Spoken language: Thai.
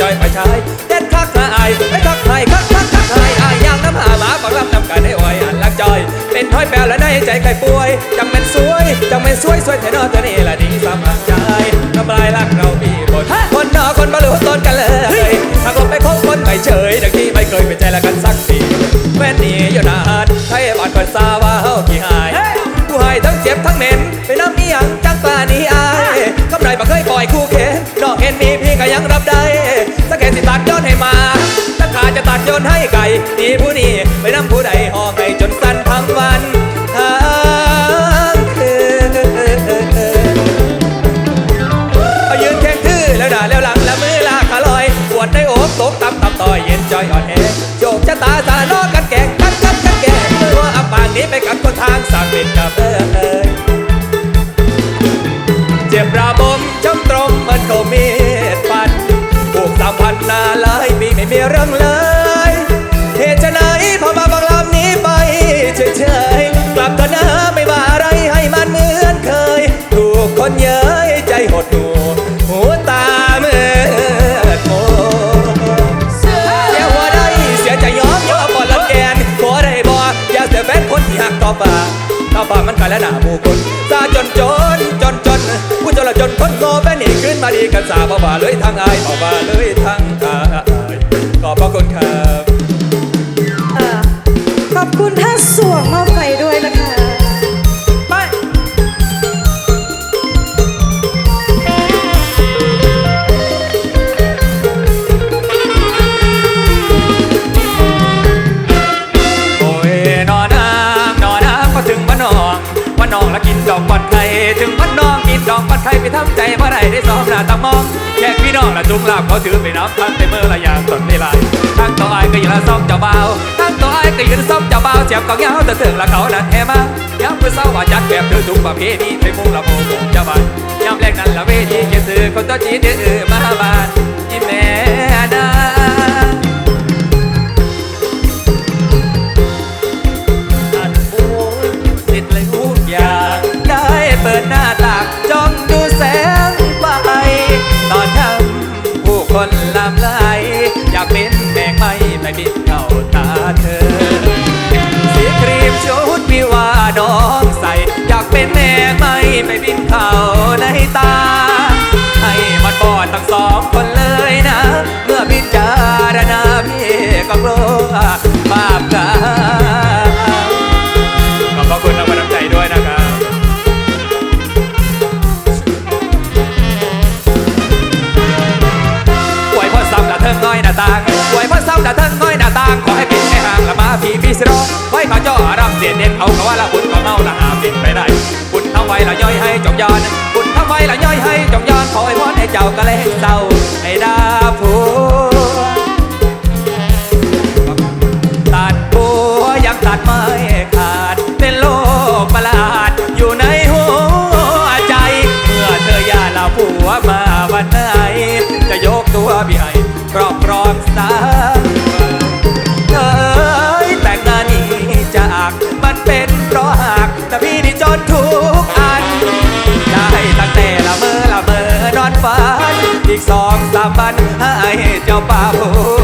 จอยไปชายเด็ดคักหาอายไอ้คักไห้คักคักคักไห้อายย่างน้ำหาหมาบังลำนำกันให้อ่อยอันลักจอย เป็นท้อยแปลและในใจใครป่วย จังเป็นสวย จังเป็นสวยสวยเทนอเธอนี่แหละดีสมัครใจน้ำลายรักเราพี่คนคนนอกคนบรรลุต้นกันเลยถ้าคบไปคบคนไม่เฉยดังที่ไม่เคยเป็นใจละกัน กสามพันนาหลายปีไม่มีเรื่องเลยเหตุไฉนพอมาบางลำนี้ไปเฉยๆกลับเถอะนะไม่ว่าอะไรให้มันเหมือนเคย ถูกคนเย้ยใจหดหูหูตาเมื่อโมเสียหัวได้เสียใจย้อมย้อมบอลละแกนขอได้บ่อย่าเสียแฟนคนที่หักต่อฟ้าต่อฟ้ามันกันและหน้าผู้คนซาจนจนจนจนผู้จนละจนคนโง่แฟนนี่ขึ้นมาดีกันสาบ่ว่าเลยทางอายบ่ว่าเลยทาง อายขอบพระคุณครับ เอ่อขอบคุณท่าสวงมาไฟด้วยนะคะ ไป โอ้ยนอนน้ำนอนน้ำก็ถึงบ้านนองบ้านนองแล้วกินดอกบันไข่ถึง องกินดอกบันไข่ไปทำใจเมื่อไรได้ซ้อมหน้าตามองแค่พี่น้องละจุงลาบเขาถือไปนับทั้งในเมื่อละอย่างตนไม่ลายทั้งตัวไอายก็อยืนละซ้อมเจ้าเบาทั้งตัวไอายก็ยืนซ้อมเจ้าเบาวเจ็บก็เงาแต่ถึงละเขาละแห่มาย้ำเพื่อเศร้าว่าจัดแบบเธอทุกประเพณีไปมุ่งละโมงเจ้าบ้านย้ำแรกนั้นละเวทีเกสือคนตัวจีนเดือมาบานอีแม่นาอันโอ้ยติดเลยทุกอย่างได้เปิดหน้า คนลำไหลอยากเป็นแมงไม่ไม่บินเข้าตาเธอ สีครีมชุดวิวาน้องใส่ อยากเป็นแม่ไม่ไม่บินเข้า ไหวพ่อซ้ำละเทิงน้อยหน้าต่างขอให้ปิดให้ห่างละมาพี่พี่สิโรไว้เขาจ่อรำเสียนเด่นเอาเขาว่าละบุญก็เมาละหาปิดไปได้บุญทำไว้ละย่อยให้จงยอนบุญทำไว้ละย่อยให้จงยอนขอให้พรให้เจ้ากะเลงเศร้าให้ได้ ดทุกอัน ได้ตั้งแต่ละเมอละเมอนอนฝัน อีกสองสามวันให้เจ้าป่าผู